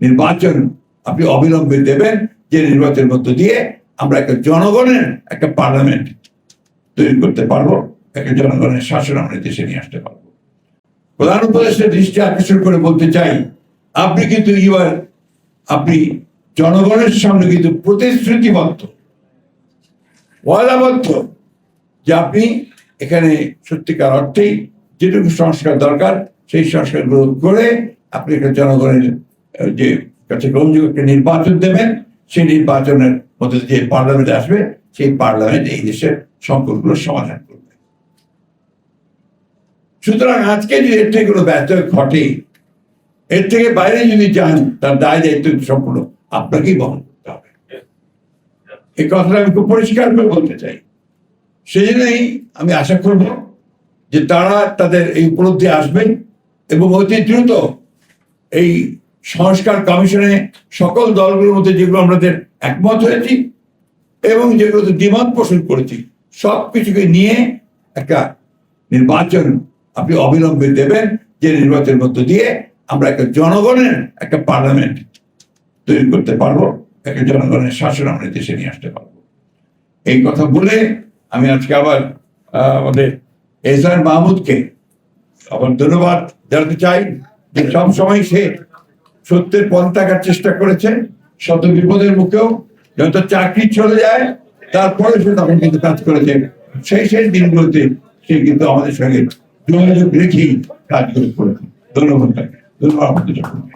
নির্বাচন আপনি অবিলম্বে দেবেন, যে নির্বাচনের মধ্য দিয়ে আমরা একটা জনগণের একটা পার্লামেন্ট তৈরি করতে পারব, একটা জনগণের শাসন আমরা দেশে নিয়ে আসতে পারব। প্রধান উপদেষ্টার দৃষ্টি আকর্ষণ করে বলতে চাই, আপনি কিন্তু ইউআর আপনি জনগণের সামনে কিন্তু প্রতিশ্রুতিবদ্ধ ওয়াদাবদ্ধ যে আপনি এখানে সত্যিকার অর্থেই যেটুকু সংস্কার দরকার, সেই সংস্কারগুলো করে আপনি একটা জনগণের যে কাছে একটা নির্বাচন দেবেন, সেই নির্বাচনের মধ্যে যে পার্লামেন্ট আসবে, সেই পার্লামেন্ট এই দেশের সংকটগুলো সমাধান করবে। সুতরাং আজকে যদি এর থেকে কোনো ব্যর্থ ঘটে, এর থেকে বাইরে যদি যান, তার দায় দায়িত্ব সম্পূর্ণ আপনাকেই বহন করতে হবে। এই কথাটা আমি খুব পরিষ্কার করে বলতে চাই। সেই জন্যই আমি আশা করব যে তারা তাদের এই উপলব্ধি আসবেন এবং অতি দ্রুত এই সংস্কার কমিশনে সকল দলগুলোর মধ্যে যেগুলো আমাদের একমত হয়েছি এবং যেগুলোতে দ্বিমত পোষণ করেছি, সব কিছুকে নিয়ে একটা নির্বাচন আপনি অবিলম্বে দেবেন, যে নির্বাচনের মধ্য দিয়ে আমরা একটা জনগণের একটা পার্লামেন্ট তৈরি করতে পারব, একটা জনগণের শাসন আমরা দেশে নিয়ে আসতে পারব। এই কথা বলে আমি আজকে আবার আমাদের এজার মাহমুদকে আবার ধন্যবাদ জানাতে চাই যে সব সময় সে সত্যের পথ থাকার চেষ্টা করেছে শত বিপদের মুখেও যত চাকরি চলে যায় তারপরে সে তখন কিন্তু কাজ করেছে সেই সেই দিনগুলোতে সে কিন্তু আমাদের সঙ্গে যোগাযোগ রেখেই কাজগুলো করেছে ধন্যবাদ ধন্যবাদ